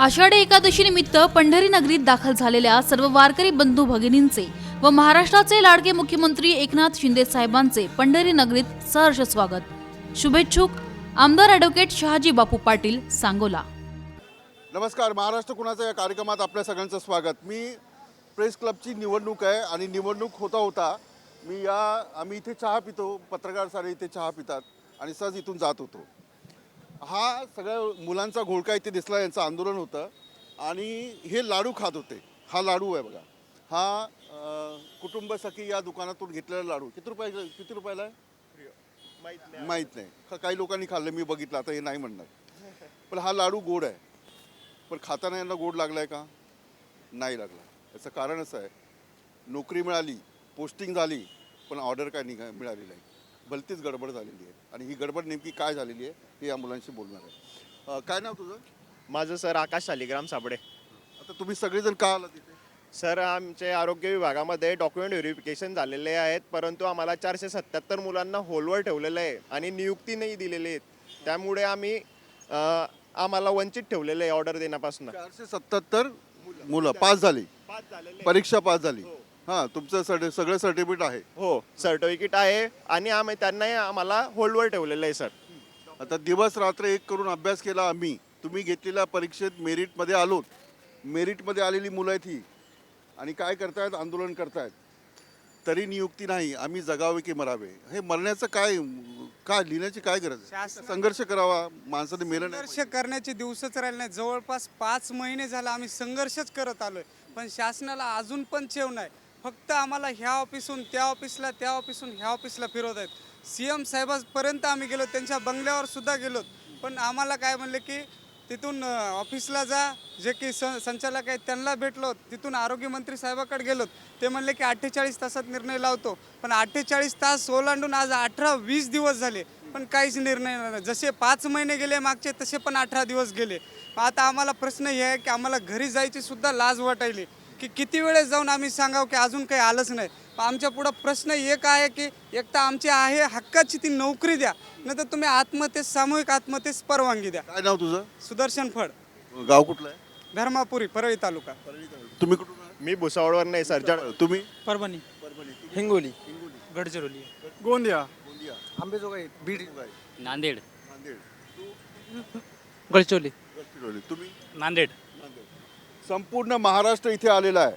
आषाढी एकादशी निमित्त पंढरी नगरीत दाखल झालेल्या सर्व वारकरी बंधू भगिनींचे व महाराष्ट्राचे लाडके मुख्यमंत्री एकनाथ शिंदे साहेबांचे पंढरी नगरीत सहर्ष स्वागत. शुभेच्छुक. आमदार ॲडव्होकेट शहाजी बापू पाटील सांगोला. नमस्कार. महाराष्ट्र कुणाचा या कार्यक्रमात आपल्या सगळ्यांचं स्वागत. मी प्रेस क्लबची निवडणूक आहे आणि निवडणूक होता होता मी या आम्ही इथे चहा पितो पत्रकार सारे इथे चहा पितात आणि सहज इथून जात होतो. हा सगळ्या मुलांचा घोळका इथे दिसला यांचं आंदोलन होतं. आणि हे लाडू खात होते. हा लाडू आहे बघा. हा कुटुंब सखी या दुकानातून घेतलेला लाडू. किती रुपये किती रुपयाला आहे? माहीत नाही. काही लोकांनी खाल्लं मी बघितलं. आता हे नाही म्हणणार. पण हा लाडू गोड आहे. पण खाताना यांना गोड लागलाय का? नाही लागला. याचं कारण असं आहे. नोकरी मिळाली पोस्टिंग झाली पण ऑर्डर काय निघा मिळाली नाही. भलतीच गडबड झालेली आहे. आणि ही गडबड नेमकी काय झालेली आहे हे या मुलांशी बोलणार आहे. अं, काय नाव तुझं? माझं सर आकाश शालिग्राम साबडे आता तुम्ही सगळेजण का आला तिथे सर आमचे आरोग्य विभागामध्ये डॉक्युमेंट व्हेरिफिकेशन झालेले आहेत परंतु आम्हाला चारशे सत्याहत्तर मुलांना होलवर ठेवलेलं आहे आणि नियुक्ती नाही दिलेली आहेत. त्यामुळे आम्ही अं, आम्हाला वंचित ठेवलेलं आहे ऑर्डर देण्यापासून. चारशे सत्याहत्तर मुलं. पास झाली. परीक्षा पास झाली. हां तुमचं सर्टि सगळं सर्टिफिकेट आहे. हो सर्टिफिकेट आहे आणि आम्ही त्यांनाही आम्हाला होल्डवर ठेवलेलं आहे सर. आता दिवस रात्र एक करून अभ्यास केला आम्ही. तुम्ही घेतलेल्या परीक्षेत मेरिटमध्ये आलोत. मेरिटमध्ये आलेली मुलं आहेत ही. आणि काय करतायत? आंदोलन करतायत. तरी नियुक्ती नाही. आम्ही जगावे की मरावे. हे मरण्याचं काय काय लिहिण्याची काय गरज आहे? शासन- संघर्ष करावा. माणसाने मेलं नाही संघर्ष करण्याचे दिवसच राहिले नाही जवळपास पाच महिने झाले आम्ही संघर्षच करत आलोय. पण शासनाला अजून पण चेव नाही. फक्त आम्हाला ह्या ऑफिसहून त्या ऑफिसला त्या ऑफिसहून ह्या ऑफिसला फिरवत आहेत. सी एम साहेबांपर्यंत आम्ही गेलो त्यांच्या बंगल्यावर सुद्धा गेलो. पण आम्हाला काय म्हणले की तिथून ऑफिसला जा जे की स संचालक आहेत त्यांना भेटलो तिथून आरोग्यमंत्री साहेबाकडे गेलो. ते म्हणले की अठ्ठेचाळीस तासात निर्णय लावतो. पण अठ्ठेचाळीस तास ओलांडून आज अठरा वीस दिवस झाले. पण काहीच निर्णय नाही जसे पाच महिने गेले मागचे तसे पण अठरा दिवस गेले. आता आम्हाला प्रश्न हे आहे की आम्हाला घरी जायची सुद्धा लाज वाटायली. की किती वेळेस जाऊन आम्ही सांगावं की अजून काही आलंच नाही. पण आमच्या पुढं प्रश्न एक आहे की एक तर आमची आहे हक्काची ती नोकरी द्या. नाही तर तुम्ही आत्महत्येस सामूहिक आत्महत्येस परवानगी द्या. काय नाव तुझं? सुदर्शन फड. गाव कुठलं आहे? धर्मापुरी परळी तालुका. तुम्ही कुठून आहात? मी भुसावळवर नाही सर. तुम्ही? परभणी. हिंगोली. गडचिरोली. गोंदिया. गोंदिया. आंबेजोगाई बीड. नांदेड. नांदेड. गडचिरोली. गडचिरोली. तुम्ही? नांदेड. संपूर्ण महाराष्ट्र इथे आलेला आहे.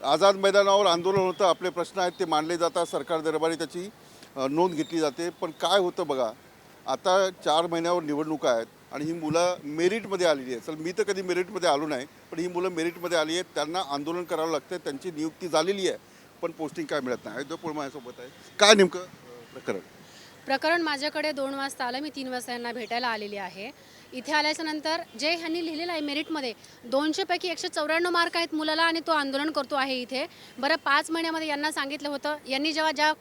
आझाद मैदानावर आंदोलन होतं आपले प्रश्न आहेत ते मांडले जातात सरकार दरबारी त्याची नोंद घेतली जाते. पण काय होतं बघा आता चार महिन्यावर निवडणुका आहेत आणि ही मुलं मेरिटमध्ये आलेली आहे चल मी तर कधी मेरिटमध्ये आलो नाही पण ही मुलं मेरिटमध्ये आली आहेत. त्यांना आंदोलन करावं लागतं त्यांची नियुक्ती झालेली आहे पण पोस्टिंग काय मिळत नाही. जो माझ्यासोबत आहे. काय नेमकं प्रकरण? प्रकरण माझ्याकडे दोन वाजता आलं. मी तीन वाजता यांना भेटायला आलेली आहे. इथे आल्याच्यानंतर जे ह्यांनी लिहिलेलं आहे मेरिटमध्ये दोनशेपैकी एकशे चौऱ्याण्णव मार्क आहेत मुलाला आणि तो आंदोलन करतो आहे इथे. बरं पाच महिन्यामध्ये यांना सांगितलं होतं. यांनी जेव्हा ज्या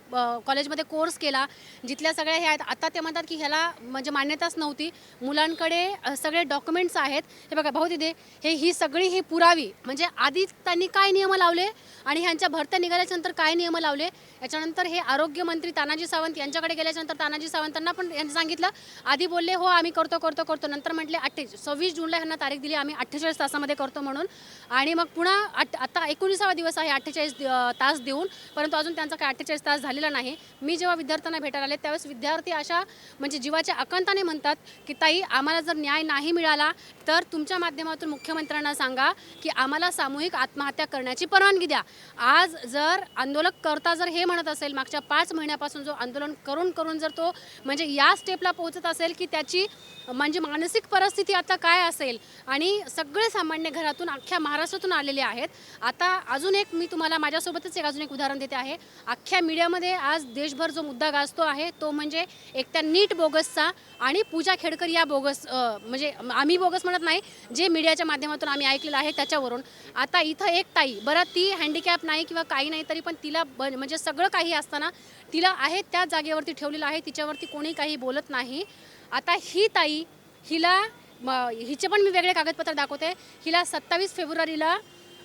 कॉलेजमध्ये कोर्स केला जिथल्या सगळ्या हे आहेत आता ते म्हणतात की ह्याला म्हणजे मान्यताच नव्हती. मुलांकडे सगळे डॉक्युमेंट्स आहेत. हे बघा भाऊ दिदे हे ही सगळी ही पुरावी म्हणजे आधी त्यांनी काय नियम लावले आणि ह्यांच्या भरत्या निघाल्याच्यानंतर काय नियम लावले? याच्यानंतर हे आरोग्यमंत्री तानाजी सावंत यांच्याकडे गेल्याच्यानंतर तानाजी सावंतांना पण यांनी सांगितलं आधी बोलले हो आम्ही करतो करतो करतो. नंतर म्हटले अठ्ठे सव्वीस जूनला ह्यांना तारीख दिली. आम्ही अठ्ठेचाळीस तासामध्ये करतो म्हणून. आणि मग पुन्हा आठ आता एकोणीसावा दिवस आहे अठ्ठेचाळीस तास देऊन. परंतु अजून त्यांचा काय अठ्ठेचाळीस तास झालेला नाही. मी जेव्हा विद्यार्थ्यांना भेटायला आले त्यावेळेस विद्यार्थी अशा म्हणजे जीवाच्या आकांताने म्हणतात की ताई आम्हाला जर न्याय नाही मिळाला तर तुमच्या माध्यमातून मुख्यमंत्र्यांना सांगा की आम्हाला सामूहिक आत्महत्या करण्याची परवानगी द्या. आज जर आंदोलक करता जर हे म्हणत असेल मागच्या पाच महिन्यापासून जो आंदोलन करून करून जर तो म्हणजे या स्टेपला पोहोचत असेल की त्याची म्हणजे मानसिक परिस्थिती आता काय असेल आणि सगळे सामान्य घरातून अख्ख्या महाराष्ट्रातून आलेले आहेत. आता अजून एक मी तुम्हाला माझ्यासोबतच एक अजून एक उदाहरण देते आहे. अख्ख्या मीडियामध्ये आज देशभर जो मुद्दा गाजतो आहे तो म्हणजे एक त्या नीट बोगसचा आणि पूजा खेडकर या बोगस म्हणजे आम्ही बोगस म्हणत नाही जे मीडियाच्या माध्यमातून आम्ही ऐकलेलं आहे त्याच्यावरून. आता इथं एक ताई बरं ती हँडिकॅप नाही किंवा काही नाही तरी पण तिला ब म्हणजे सगळं काही असताना तिला आहे त्या जागेवरती ठेवलेलं आहे तिच्यावरती कोणी काही बोलत नाही. आता ही ताई हिला म हिचे पण मी वेगळे कागदपत्र दाखवते. हिला सत्तावीस फेब्रुवारीला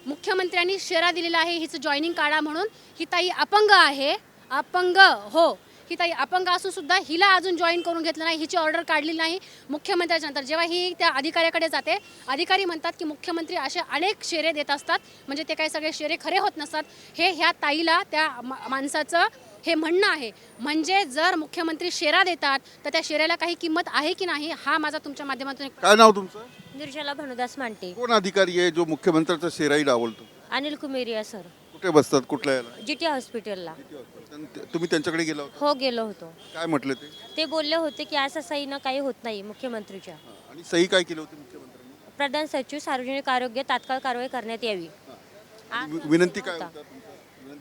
मुख्यमंत्र्यांनी शेरा दिलेला आहे हिचं जॉईनिंग काढा म्हणून. ही ताई अपंग आहे. अपंग हो. ही ताई अपंग असून सुद्धा हिला अजून जॉईन करून घेतलं नाही हिची ऑर्डर काढली नाही मुख्यमंत्र्याच्या नंतर. जेव्हा ही त्या अधिकाऱ्याकडे जाते अधिकारी म्हणतात की मुख्यमंत्री असे अनेक शेरे देत असतात म्हणजे ते काही सगळे शेरे खरे होत नसतात. हे ह्या ताईला त्या मा- माणसाचं हे म्हणणं आहे. म्हणजे जर मुख्यमंत्री शेरा देतात तर त्या शेऱ्याला काही किंमत आहे की नाही हा माझा तुमच्या माध्यमातून एक काय नाव तुमचं? निर्जला भानुदास मांटे कोण अधिकारी आहे जो मुख्यमंत्र्याचा शेराई डावलतो? अनिल कुमेरिया सर. कुठे बसतात? कुठल्या याला? जी टी हॉस्पिटलला. त्यां- तुम्ही त्यांच्याकडे गेला होता? हो गेलो होतो. काय म्हटले ते? ते बोलले होते की असं सहीनं काही होत नाही मुख्यमंत्रीच्या. आणि सही काय केली होती मुख्यमंत्र्यांनी? प्रधान सचिव सार्वजनिक आरोग्य तात्काळ कारवाई करण्यात यावी. आणि वि- विनंती काय होता?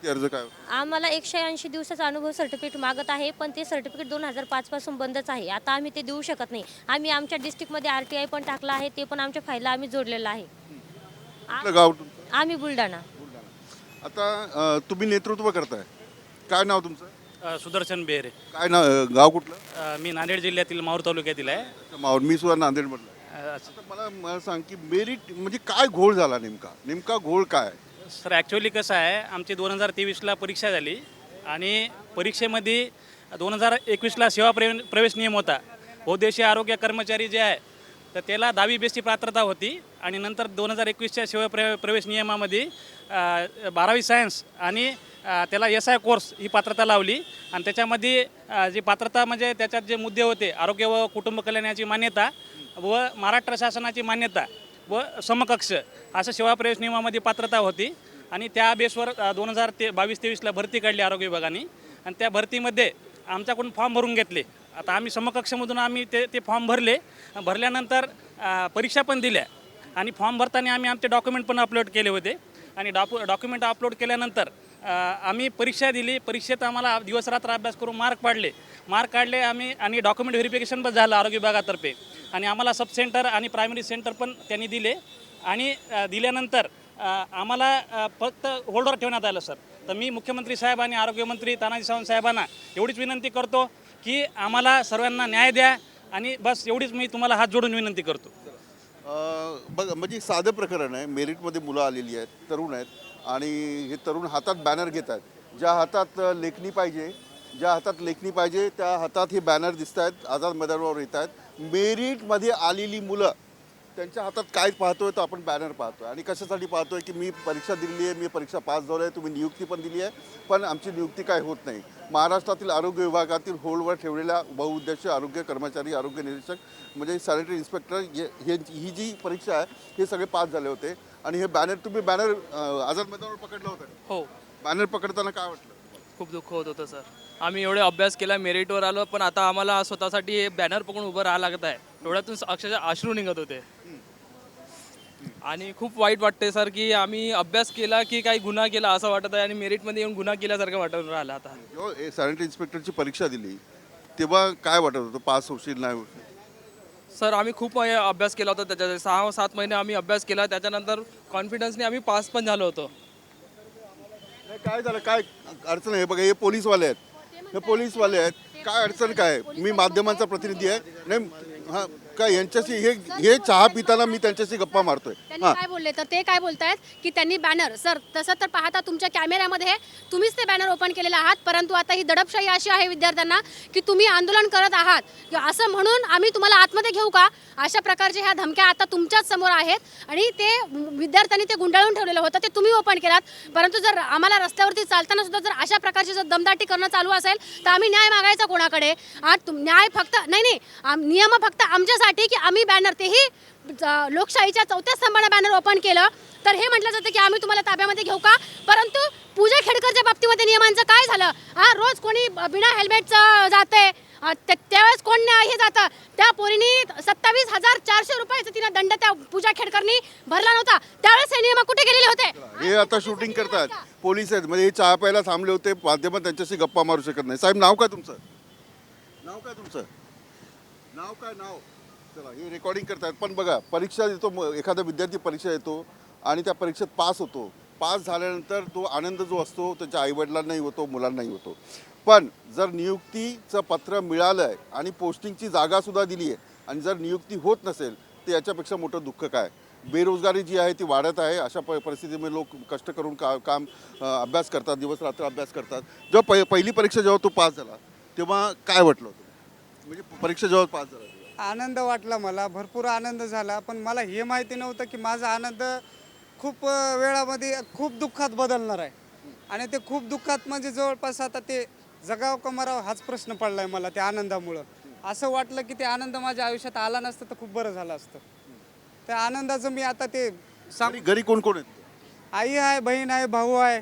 विनंती अर्ज काय होता? आम्हाला एकशे ऐंशी दिवसाचा अनुभव सर्टिफिकेट मागत आहे पण ते सर्टिफिकेट दोन हजार पाचपासून बंदच आहे. आता आम्ही ते देऊ शकत नाही. आम्ही आमच्या डिस्ट्रिक्टमध्ये आर टी आय पण टाकला आहे ते पण आमच्या फाईलला आम्ही जोडलेलं आहे. कुठलं गाव तुमचं? आम्ही बुलढाणा. आता अं, तुम्ही नेतृत्व करताय. काय नाव तुमचं? अ, सुदर्शन बेहरे. काय नाव अं, गाव कुठलं? अ, मी नांदेड जिल्ह्यातील माहूर तालुक्यातील आहे. अच्छा, मावळ मी सुद्धा नांदेडमधलं आहे. अ, आता मला मला सांग की मेरिट म्हणजे काय घोळ झाला नेमका? नेमका घोळ काय? सर ॲक्च्युली कसं आहे आमची दोन हजार तेवीसला परीक्षा झाली आणि परीक्षेमध्ये दोन हजार एकवीसला सेवा प्रे प्रवेश नियम होता. बहुदेशीय आरोग्य कर्मचारी जे आहे तर त्याला दहावी बेसची पात्रता होती आणि नंतर दोन हजार एकवीसच्या सेवा प्र प्रवेश नियमामध्ये बारावी सायन्स आणि त्याला एस आय कोर्स ही पात्रता लावली आणि त्याच्यामध्ये जी पात्रता म्हणजे त्याच्यात जे मुद्दे होते आरोग्य व कुटुंब कल्याणाची मान्यता व महाराष्ट्र शासनाची मान्यता व समकक्ष असं सेवा प्रवेश नियमामध्ये पात्रता होती. आणि त्या बेसवर दोन हजार ते बावीस तेवीसला भरती काढली आरोग्य विभागाने. आणि त्या भरतीमध्ये आमच्याकडून फॉर्म भरून घेतले. आता आम्ही समकक्षमधून आम्ही ते ते फॉर्म भरले. भरल्यानंतर परीक्षा पण दिल्या. आणि फॉर्म भरताना आम्ही आमचे डॉक्युमेंट पण अपलोड केले होते. आणि डॉक्यु डॉक्युमेंट अपलोड केल्यानंतर आम्ही परीक्षा दिली. परीक्षेत आम्हाला दिवस रात्र अभ्यास करून मार्क पाडले. मार्क काढले आम्ही आणि डॉक्युमेंट व्हेरिफिकेशन पण झालं आरोग्य विभागातर्फे. आणि आम्हाला सब सेंटर आणि प्रायमरी सेंटर पण त्यांनी दिले. आणि दिल्यानंतर आम्हाला फक्त होल्डवर ठेवण्यात आलं सर तर मी मुख्यमंत्री साहेब आणि आरोग्यमंत्री तानाजी सावंत साहेबांना एवढीच विनंती करतो की आम्हाला सर्वांना न्याय द्या आणि बस एवढीच मी तुम्हाला हात जोडून विनंती करतो. अं, बघ म्हणजे साधं प्रकरण आहे. मेरिटमध्ये मुलं आलेली आहेत तरुण आहेत. आणि हे तरुण हातात बॅनर घेत आहेत. ज्या हातात लेखणी पाहिजे ज्या हातात लेखणी पाहिजे त्या हातात हे बॅनर दिसत आहेत आझाद मैदानावर येत आहेत. मेरिटमध्ये आलेली मुलं त्यांच्या हातात काय पाहतोय तर आपण बॅनर पाहतोय. आणि कशासाठी पाहतोय की मी परीक्षा दिलेली आहे मी परीक्षा पास झालो आहे तुम्ही नियुक्ती पण दिली आहे पण आमची नियुक्ती काय होत नाही. महाराष्ट्रातील आरोग्य विभागातील होल्डवर ठेवलेल्या बहुउद्देशीय आरोग्य कर्मचारी आरोग्य निरीक्षक म्हणजे सॅनिटरी इन्स्पेक्टर हे- ही जी परीक्षा आहे हे सगळे पास झाले होते. आणि हे बॅनर तुम्ही बॅनर आझाद मैदानावर पकडलं होतं. हो. बॅनर पकडताना काय वाटलं? खूप दुःख होत होतं सर. आम्ही एवढे अभ्यास केला मेरिटवर आलो पण आता आम्हाला स्वतःसाठी हे बॅनर पकडून उभं राहावं लागत आहे. डोळ्यातून अक्षरशः अश्रू निघत होते. आणि खूप वाईट वाटते सर की आम्ही अभ्यास केला की काही गुन्हा केला असं वाटत आहे आणि मेरिटमध्ये येऊन गुन्हा केल्यासारखं वाटत राहिलं आता. जेव्हा सॅनिटरी इन्स्पेक्टरची परीक्षा दिली. तेव्हा काय वाटत होतं? पास होशील नाही होशील? सर आम्ही खूप अभ्यास केला होता त्याच्या सहा सात महिने आम्ही अभ्यास केला. त्याच्यानंतर कॉन्फिडन्सने आम्ही पास पण झालो होतो. नाही, काय झालं? काय अडचण आहे? बघा हे पोलीसवाले आहेत. हे पोलीसवाले आहेत. काय अडचण काय? मी माध्यमांचा प्रतिनिधी आहे. नाही हां काय यांच्याशी हे हे चहा पिताना मी त्यांच्याशी गप्पा मारतोय. त्यांनी हां. काय बोलले तर ते काय बोलतायत की त्यांनी बॅनर सर तसं तर पाहता तुमच्या कॅमेऱ्यामध्ये तुम्हीच ते बॅनर ओपन केलेले आहात परंतु आता ही दडपशाही अशी आहे विद्यार्थ्यांना की तुम्ही आंदोलन करत आहात. की असं म्हणून आम्ही तुम्हाला आतमध्ये घेऊ का? अशा प्रकारच्या ह्या धमक्या आता तुमच्याच समोर आहेत आणि ते विद्यार्थ्यांनी ते गुंडाळून ठेवलेलं होतं ते तुम्ही ओपन केलात. परंतु जर आम्हाला रस्त्यावरती चालताना सुद्धा जर अशा प्रकारची जर दमदाटी करणं चालू असेल तर आम्ही न्याय मागायचा कोणाकडे? आज तुम न्याय फक्त नाही नाही आम- नियम फक्त आमच्यासाठी की आम्ही बॅनर तेही लोकशाहीच्या चौथ्या स्तंभाने बॅनर ओपन केलं. तर हे म्हटलं जातं की आम्ही तुम्हाला ताब्यामध्ये घेऊ का? परंतु पूजा खेडकरच्या बाबतीमध्ये नियमांचं काय झालं? हा रोज कोणी बिना हेल्मेटचं जाते त्यावेळेस कोण हे जातं. त्या पोरीनी सत्तावीस हजार चारशे रुपयाचं तिनं दंड त्या पूजा खेडकरनी भरला नव्हता. त्यावेळेस हे नियम कुठे गेलेले होते? हे आता शूटिंग करतात. पोलीस आहेत. म्हणजे हे चहा प्यायला थांबले होते. माध्यमात त्यांच्याशी गप्पा मारू शकत नाही. साहेब नाव काय तुमचं? नाव काय तुमचं? नाव काय नाव? चला हे रेकॉर्डिंग करतायत पण बघा परीक्षा देतो म- एखादा विद्यार्थी परीक्षा देतो आणि त्या परीक्षेत पास होतो. पास झाल्यानंतर तो आनंद जो असतो त्याच्या आईवडिलांनाही होतो मुलांनाही होतो. पण जर नियुक्तीचं पत्र मिळालं आहे आणि पोस्टिंगची जागासुद्धा दिली आहे आणि जर नियुक्ती होत नसेल तर याच्यापेक्षा मोठं दुःख काय? बेरोजगारी जी आहे ती वाढत आहे. अशा प परिस्थितीमध्ये लोक कष्ट करून का काम अ, अभ्यास करतात दिवस रात्र अभ्यास करतात. जेव्हा पहि पहिली परीक्षा जेव्हा तो पास झाला तेव्हा काय वाटलं होतं? म्हणजे परीक्षा जेव्हा पास झाला आनंद वाटला मला भरपूर आनंद झाला. पण मला हे माहिती नव्हतं की माझा आनंद खूप वेळामध्ये खूप दुःखात बदलणार आहे. आणि ते खूप दुःखात म्हणजे जवळपास आता ते जगाव का मराव हाच प्रश्न पडलाय मला त्या आनंदामुळं. असं वाटलं की ते आनंद माझ्या आयुष्यात आला नसतं तर खूप बरं झालं असतं. त्या आनंदाचं मी आता ते सांग घरी घरी कोण कोण आहेत? आई आहे बहीण आहे भाऊ आहे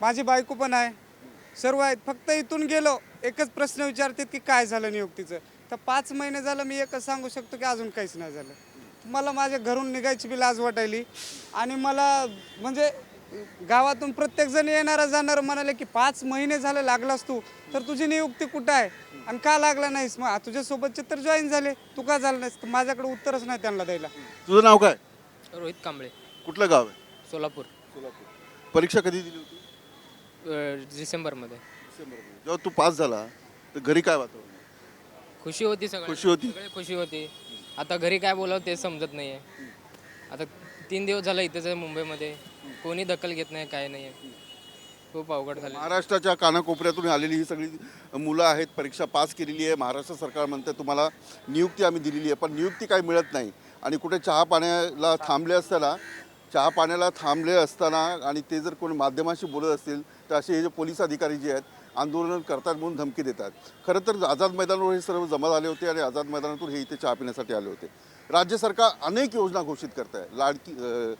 माझी बायको पण आहे. सर्व आहेत. फक्त इथून गेलो एकच प्रश्न विचारतात की काय झालं नियुक्तीचं? तर पाच महिने झालं मी एकच सांगू शकतो की अजून काहीच नाही झालं. मला माझ्या घरून निघायची बी लाज वाटायली आणि मला म्हणजे गावातून प्रत्येकजण येणारा जाणारं म्हणाले की पाच महिने झाले लागलास तू तर तुझी नियुक्ती कुठं आहे? आणि का लागला नाहीस? मग तुझ्यासोबतचे तर जॉईन झाले. तू का झालं नाहीस? तर माझ्याकडे उत्तरच नाही त्यांना द्यायला. तुझं नाव काय? रोहित कांबळे. कुठलं गाव आहे? सोलापूर. सोलापूर. परीक्षा कधी दिली होती? डिसेंबरमध्ये डिसेंबरमध्ये. जेव्हा तू पास झाला तर घरी काय वातावरण? खुशी होती सगळी खुशी होती? सगळे खुशी होती. आता घरी काय बोलावं ते समजत नाही आहे आता तीन दिवस झालं इथंच आहे मुंबईमध्ये. कोणी दखल घेत नाही काय नाही आहे खूप अवघड झालं. महाराष्ट्राच्या कानाकोपऱ्यातून आलेली ही सगळी मुलं आहेत परीक्षा पास केलेली आहे. महाराष्ट्र सरकार म्हणते तुम्हाला नियुक्ती आम्ही दिलेली आहे. पण नियुक्ती काही मिळत नाही. आणि कुठे चहा पाण्याला थांबले असताना चहा पाण्याला थांबले असताना आणि ते जर कोणी माध्यमाशी बोलत असतील तर असे हे जे पोलीस अधिकारी जे आहेत आंदोलन करतात म्हणून धमकी देतात. खरं तर आझाद मैदानावर हे सर्व जमा झाले होते आणि आझाद मैदानातून हे इथे चहा पिण्यासाठी आले होते. राज्य सरकार अनेक योजना घोषित करत आहे लाडकी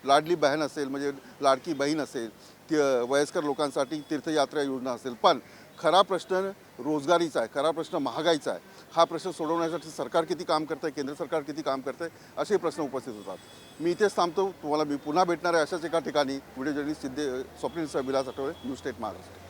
लाडली बहीण असेल म्हणजे लाडकी बहीण असेल ती वयस्कर लोकांसाठी तीर्थयात्रा योजना असेल. पण खरा प्रश्न रोजगारीचा आहे खरा प्रश्न महागाईचा आहे. हा प्रश्न सोडवण्यासाठी सरकार किती काम करतं आहे केंद्र सरकार किती काम करतं आहे असे प्रश्न उपस्थित होतात. मी इथेच थांबतो. तुम्हाला मी पुन्हा भेटणार आहे अशाच एका ठिकाणी. व्हिडिओ जर्नलिस्ट सिद्धे स्वप्नील सह विलास आठवले न्यूज स्टेट महाराष्ट्र.